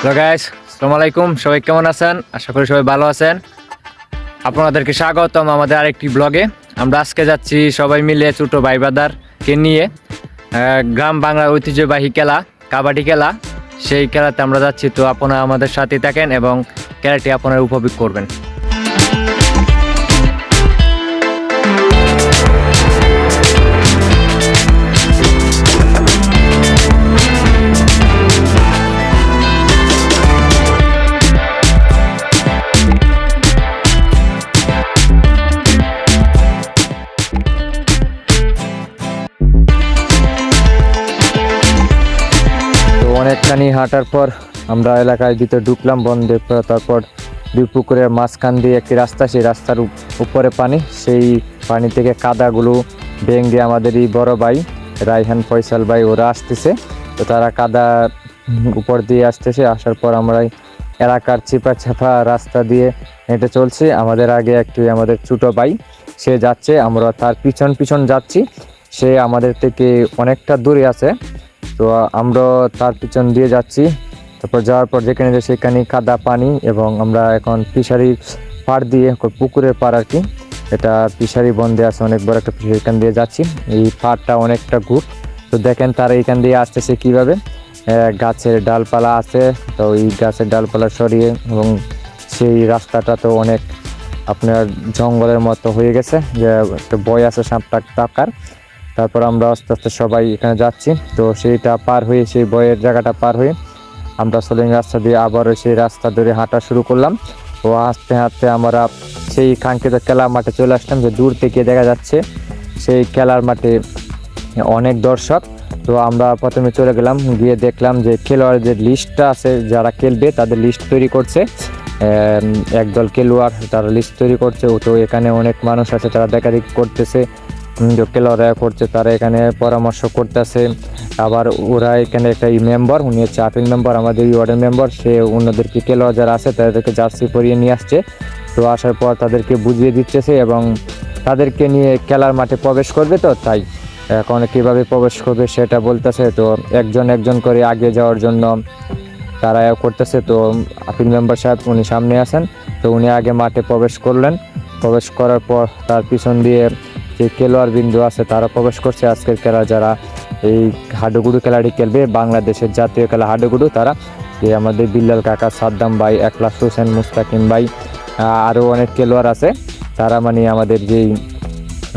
Hello guys আলাইকুম সবাই কেমন আছেন? আশা করি সবাই ভালো আছেন। আপনাদেরকে স্বাগতম আমাদের আরেকটি ব্লগে। আমরা আজকে যাচ্ছি সবাই মিলে ছোটো ভাই বাদারকে নিয়ে গ্রাম বাংলার ঐতিহ্যবাহী খেলা, কাবাডি খেলা। সেই খেলাতে আমরা যাচ্ছি, তো আপনারা আমাদের সাথে থাকেন এবং খেলাটি আপনারা উপভোগ করবেন। অনেকখানি হাঁটার পর আমরা এলাকায় ভিতরে ঢুকলাম বন্ধে তারপর দুই পুকুরের মাঝখান দিয়ে একটি রাস্তা, সেই রাস্তার উপরে পানি, সেই পানি থেকে কাদাগুলো ভেঙে আমাদের এই বড় ভাই রাইহান ফয়সাল ভাই, ওরা আসতেছে। তো তারা কাদা উপর দিয়ে আসতেছে, আসার পর আমরা এলাকার চিপা চাপা রাস্তা দিয়ে হেঁটে চলছি। আমাদের আগে একটি আমাদের ছোটো ভাই, সে যাচ্ছে, আমরা তার পিছন পিছন যাচ্ছি। সে আমাদের থেকে অনেকটা দূরে আছে। তো আমরা তার পিছন দিয়ে যাচ্ছি। তারপর যাওয়ার পর যেখানে যে সেখানে কাদা পানি এবং আমরা এখন ফিশারি পাড় দিয়ে পুকুরের পাড় আর কি। এটা ফিশারি বন্ধে আছে, অনেক বড় একটা ফিশারি, এখান দিয়ে যাচ্ছি। এই পাড়টা অনেকটা গ্রুপ তো দেখেন তারা এখান দিয়ে আসতেছে কীভাবে। গাছের ডালপালা আছে, তো এই গাছের ডালপালা সরিয়ে এবং সেই রাস্তাটা তো অনেক আপনার জঙ্গলের মতো হয়ে গেছে। যে একটা বই আছে সাপটা টাকার তারপর আমরা আস্তে আস্তে সবাই এখানে যাচ্ছি। তো সেইটা পার হয়ে, সেই বইয়ের জায়গাটা পার হয়ে আমরা সোলিং রাস্তা দিয়ে আবারও সেই রাস্তা ধরে হাঁটা শুরু করলাম। ও হাঁটতে হাঁটতে আমরা সেই কাঙ্ক্ষিত খেলার মাঠে চলে আসলাম যে দূর থেকে দেখা যাচ্ছে সেই খেলার মাঠে অনেক দর্শক। তো আমরা প্রথমে চলে গেলাম, গিয়ে দেখলাম যে খেলোয়াড়দের লিস্টটা আছে, যারা খেলবে তাদের লিস্ট তৈরি করছে। একদল খেলোয়াড় তারা লিস্ট তৈরি করছে। তো এখানে অনেক মানুষ আছে, তারা দেখাদেখি করতেছে। উম, যে খেলোয়াড়রা করছে তারা এখানে পরামর্শ করতেছে। আবার ওরা এখানে একটা মেম্বার উনি হচ্ছে আপিল মেম্বার আমাদের ওয়ার্ডের মেম্বার সে অন্যদেরকে খেলোয়াড় যারা আছে তাদেরকে জার্সি পরিয়ে নিয়ে আসছে। তো আসার পর তাদেরকে বুঝিয়ে দিচ্ছে এবং তাদেরকে নিয়ে খেলার মাঠে প্রবেশ করবে তো তাই এখন কীভাবে প্রবেশ করবে সেটা বলতেছে। তো একজন একজন করে আগে যাওয়ার জন্য তারা করতেছে। তো আপিল মেম্বার সাহেব উনি সামনে আসেন তো উনি আগে মাঠে প্রবেশ করলেন। প্রবেশ করার পর তার পিছন দিয়ে যে খেলোয়াড় বিন্দু আছে, তারা প্রবেশ করছে আজকের খেলা যারা এই হাডুগুডু খেলাটি খেলবে, বাংলাদেশের জাতীয় খেলা হাডুগুডু, তারা যে আমাদের বিল্লাল কাকা, সাদ্দাম ভাই একলাস হোসেন, মুস্তাকিম ভাই আরও অনেক খেলোয়াড় আছে। তারা মানে আমাদের যেই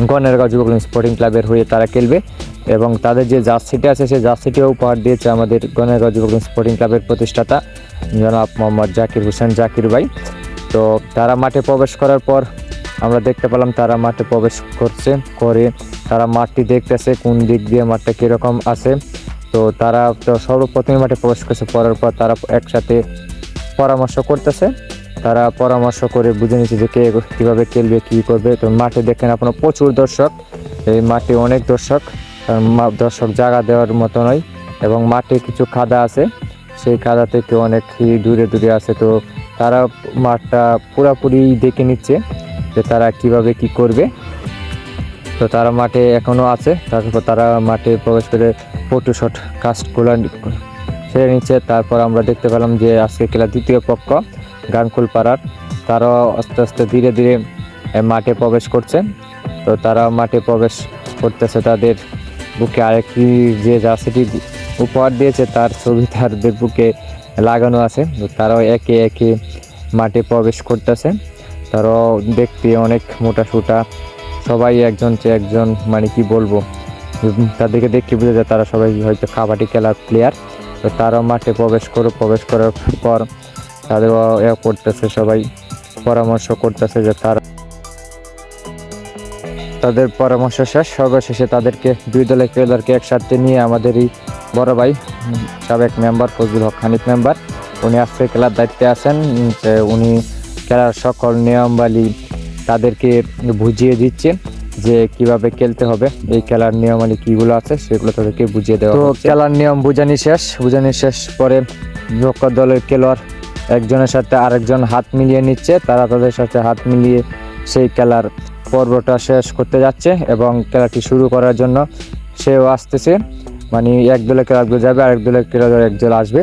গণেরগাঁও যুবক স্পোর্টিং ক্লাবের হয়ে তারা খেলবে এবং তাদের যে জার্সিটি আছে, সেই জার্সিটিও উপহার দিয়েছে আমাদের গণেরগাঁও যুবক স্পোর্টিং ক্লাবের প্রতিষ্ঠাতা জনাব মোহাম্মদ জাকির হোসেন জাকির ভাই। তো তারা মাঠে প্রবেশ করার পর আমরা দেখতে পেলাম তারা মাঠে প্রবেশ করছে, করে তারা মাঠটি দেখতেছে কোন দিক দিয়ে মাঠটা কীরকম আছে। তো তারা তো সর্বপ্রথমে মাঠে প্রবেশ করছে করার পর তারা একসাথে পরামর্শ করতেছে। তারা পরামর্শ করে বুঝে নিচ্ছে যে কে কীভাবে খেলবে, কী করবে। তো মাঠে দেখেন আপনার প্রচুর দর্শক। এই মাঠে অনেক দর্শক। দর্শক জায়গা দেওয়ার মতো নয় এবং মাঠে কিছু খাদা আছে। সেই খাদা থেকে অনেক দূরে দূরে আছে। তো তারা মাঠটা পুরাপুরি দেখে নিচ্ছে। যে তারা কীভাবে কি করবে। তো তারা মাঠে এখনও আছে। তারপর তারা মাঠে প্রবেশ করে ফটো শট কাস্টগুলো সেরে নিচ্ছে। তারপর আমরা দেখতে পেলাম যে আজকে খেলা দ্বিতীয় পক্ষ গানকুল পাড়ার তারাও আস্তে আস্তে ধীরে ধীরে মাঠে প্রবেশ করছে। তো তারা মাঠে প্রবেশ করতেছে তাদের বুকে। আরেকটি যে জার্সিটি উপহার দিয়েছে, তার ছবি তাদের বুকে লাগানো আছে। তারাও একে একে মাঠে প্রবেশ করতেছে। তারাও দেখতে অনেক মোটা সোটা। সবাই একজন চেয়ে একজন মানে কি বলব? তাদেরকে দেখে বুঝে যায় তারা সবাই হয়তো কাবাডি খেলার প্লেয়ার তো তারাও মাঠে প্রবেশ করো, প্রবেশ করার পর তাদেরও এ করতেছে সবাই, পরামর্শ করতেছে যে তারা তাদের পরামর্শ শেষ। সর্বশেষে তাদেরকে দুই দলের খেলোয়াড়কে একসাথে নিয়ে আমাদের এই বড় ভাই সাবেক মেম্বার ফজলুল হক, হানিফ মেম্বার উনি আজকে খেলার দায়িত্বে আছেন উনি খেলার সকল নিয়মাবলী তাদেরকে বুঝিয়ে দিচ্ছে যে কীভাবে খেলতে হবে। এই খেলার নিয়মাবলী কিগুলো আছে সেগুলো তাদেরকে বুঝিয়ে দেওয়া তো খেলার নিয়ম বুঝানি শেষ। বুঝানি শেষ পরে পক্ষ দলের খেলোয়াড় একজনের সাথে আরেকজন হাত মিলিয়ে নিচ্ছে। তারা তাদের সাথে হাত মিলিয়ে সেই খেলার পর্বটা শেষ করতে যাচ্ছে এবং খেলাটি শুরু করার জন্য সেও আসতেছে। মানে এক দলে খেলাধুলো যাবে আরেক দলে খেলাধুলো এক দল আসবে।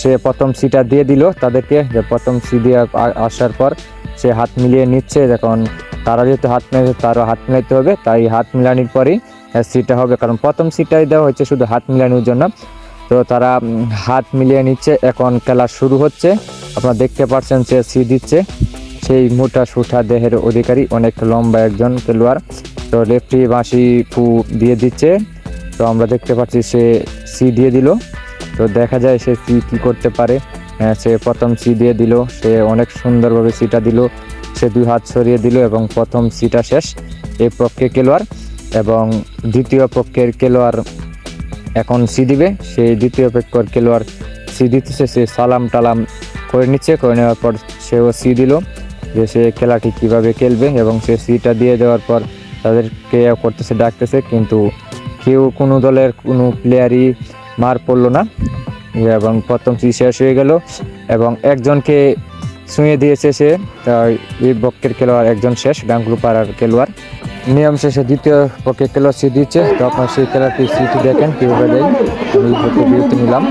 সে প্রথম সিটা দিয়ে দিল তাদেরকে, যে প্রথম সি দিয়ে আসার পর সে হাত মিলিয়ে নিচ্ছে যখন তারা যেহেতু হাত মিলাইছে তারও হাত মিলাইতে হবে, তাই হাত মিলানির পরেই সিটা হবে। কারণ প্রথম সিটাই দেওয়া হচ্ছে শুধু হাত মিলানোর জন্য। তো তারা হাত মিলিয়ে নিচ্ছে। এখন খেলা শুরু হচ্ছে। আপনারা দেখতে পাচ্ছেন সে সি দিচ্ছে। সেই মোটা সুঠা দেহের অধিকারী, অনেক লম্বা একজন খেলোয়াড়। তো লেফটি বাঁশি ফু দিয়ে দিচ্ছে। তো আমরা দেখতে পাচ্ছি সে সি দিয়ে দিল। তো দেখা যায় সে সি কী করতে পারে। সে প্রথম সি দিয়ে দিল, সে অনেক সুন্দরভাবে সিটা দিল, সে দুই হাত সরিয়ে দিল এবং প্রথম সিটা শেষ। এই পক্ষে খেলোয়াড় এবং দ্বিতীয় পক্ষের খেলোয়াড় এখন সি দিবে। সেই দ্বিতীয় পক্ষের খেলোয়াড় সি দিতেছে, সে সালাম টালাম করে নিচ্ছে। করে নেওয়ার পর সেও সি দিল যে সে খেলাটি কীভাবে খেলবে এবং সে সিটা দিয়ে দেওয়ার পর তাদেরকে করতেছে, ডাকতেছে। কিন্তু কেউ কোনো দলের কোনো প্লেয়ারই মার পড়ল না। এবং প্রথম সি শেষ হয়ে গেল এবং একজনকে ছুঁয়ে দিয়েছে সে এই পক্ষের খেলোয়াড় একজন শেষ, গাঙ্গুলু পাড়ার খেলোয়াড়। নিয়ম শেষে দ্বিতীয় পক্ষের খেলোয়াড় সি দিচ্ছে তো আপনার সেই খেলাটি সিটি দেখেন, কীভাবে দেয়, আমি বিরতি নিলাম।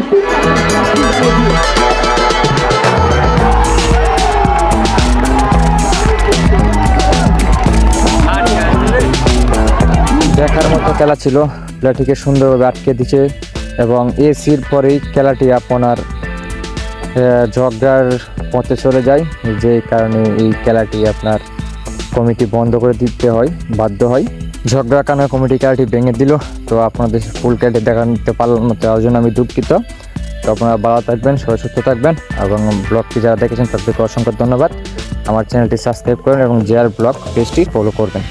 দেখার মতো খেলা ছিল খেলাটিকে সুন্দরভাবে আটকে দিচ্ছে এবং এসির পরেই খেলাটি আপনার ঝগড়ার পথে চলে যায়, যে কারণে এই খেলাটি আপনার কমিটি বন্ধ করে দিতে হয়, বাধ্য হয়। ঝগড়ার কারণে কমিটি খেলাটি ভেঙে দিল। তো আপনাদের ফুল ক্যাটে নিতে পারলাম না, তার জন্য আমি দুঃখিত। তো আপনারা ভালো থাকবেন, সবাই সুস্থ থাকবেন, এবং ব্লগটি যারা দেখেছেন তাদেরকে অসংখ্য ধন্যবাদ। আমার চ্যানেলটি সাবস্ক্রাইব করেন এবং জেআর ব্লগ পেজটি ফলো করবেন।